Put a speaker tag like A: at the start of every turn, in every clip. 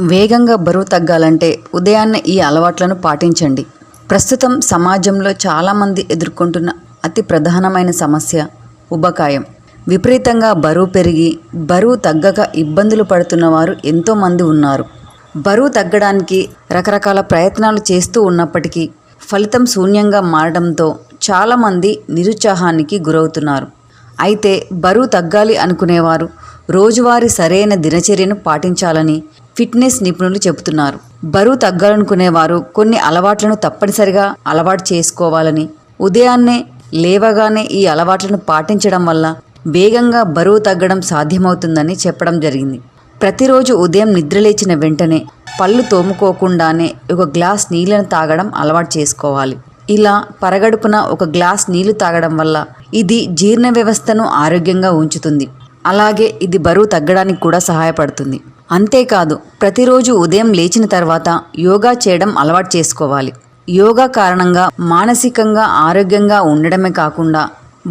A: వేగంగా బరువు తగ్గాలంటే ఉదయాన్నే ఈ అలవాట్లను పాటించండి. ప్రస్తుతం సమాజంలో చాలామంది ఎదుర్కొంటున్న అతి ప్రధానమైన సమస్య ఉబకాయం. విపరీతంగా బరువు పెరిగి బరువు తగ్గక ఇబ్బందులు పడుతున్న వారు ఎంతోమంది ఉన్నారు. బరువు తగ్గడానికి రకరకాల ప్రయత్నాలు చేస్తూ ఉన్నప్పటికీ ఫలితం శూన్యంగా మారడంతో చాలామంది నిరుత్సాహానికి గురవుతున్నారు. అయితే బరువు తగ్గాలి అనుకునేవారు రోజువారీ సరైన దినచర్యను పాటించాలని ఫిట్నెస్ నిపుణులు చెబుతున్నారు. బరువు తగ్గాలనుకునేవారు కొన్ని అలవాట్లను తప్పనిసరిగా అలవాటు చేసుకోవాలని ఉదయాన్నే లేవగానే ఈ అలవాట్లను పాటించడం వల్ల వేగంగా బరువు తగ్గడం సాధ్యమవుతుందని చెప్పడం జరిగింది. ప్రతిరోజు ఉదయం నిద్రలేచిన వెంటనే పళ్ళు తోముకోకుండానే ఒక గ్లాస్ నీళ్ళను తాగడం అలవాటు చేసుకోవాలి. ఇలా పరగడుపున ఒక గ్లాస్ నీళ్ళు తాగడం వల్ల ఇది జీర్ణ వ్యవస్థను ఆరోగ్యంగా ఉంచుతుంది. అలాగే ఇది బరువు తగ్గడానికి కూడా సహాయపడుతుంది. అంతేకాదు ప్రతిరోజు ఉదయం లేచిన తర్వాత యోగా చేయడం అలవాటు చేసుకోవాలి. యోగా కారణంగా మానసికంగా ఆరోగ్యంగా ఉండడమే కాకుండా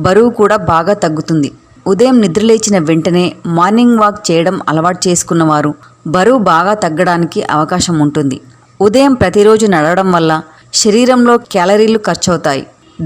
A: బరువు కూడా బాగా తగ్గుతుంది. ఉదయం నిద్రలేచిన వెంటనే మార్నింగ్ వాక్ చేయడం అలవాటు చేసుకున్నవారు బరువు బాగా తగ్గడానికి అవకాశం ఉంటుంది. ఉదయం ప్రతిరోజు నడవడం వల్ల శరీరంలో క్యాలరీలు ఖర్చవుతాయి.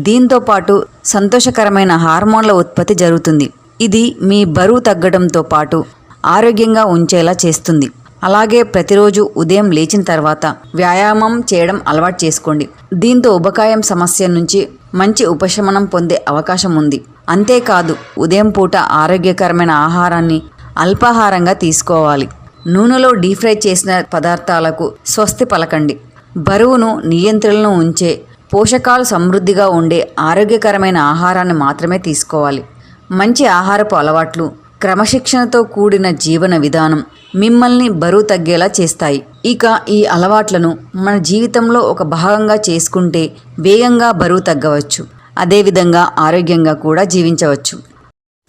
A: దీంతో పాటు సంతోషకరమైన హార్మోన్ల ఉత్పత్తి జరుగుతుంది. ఇది మీ బరువు తగ్గడంతో పాటు ఆరోగ్యంగా ఉంచేలా చేస్తుంది. అలాగే ప్రతిరోజు ఉదయం లేచిన తర్వాత వ్యాయామం చేయడం అలవాటు చేసుకోండి. దీంతో ఉబకాయం సమస్య నుంచి మంచి ఉపశమనం పొందే అవకాశం ఉంది. అంతేకాదు ఉదయం పూట ఆరోగ్యకరమైన ఆహారాన్ని అల్పాహారంగా తీసుకోవాలి. నూనెలో డీప్ ఫ్రై చేసిన పదార్థాలకు స్వస్తి పలకండి. బరువును నియంత్రణలో ఉంచే పోషకాలు సమృద్ధిగా ఉండే ఆరోగ్యకరమైన ఆహారాన్ని మాత్రమే తీసుకోవాలి. మంచి ఆహారపు అలవాట్లు క్రమశిక్షణతో కూడిన జీవన విధానం మిమ్మల్ని బరువు తగ్గేలా చేస్తాయి. ఇక ఈ అలవాట్లను మన జీవితంలో ఒక భాగంగా చేసుకుంటే వేగంగా బరువు తగ్గవచ్చు. అదేవిధంగా ఆరోగ్యంగా కూడా జీవించవచ్చు.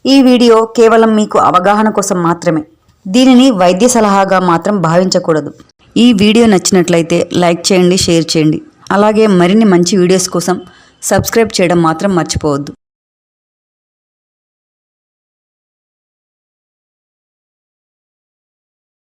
A: ఈ వీడియో కేవలం మీకు అవగాహన కోసం మాత్రమే. దీనిని వైద్య సలహాగా మాత్రం భావించకూడదు. ఈ వీడియో నచ్చినట్లయితే లైక్ చేయండి షేర్ చేయండి. అలాగే మరిన్ని మంచి వీడియోస్ కోసం సబ్స్క్రైబ్ చేయడం మాత్రం మర్చిపోవద్దు.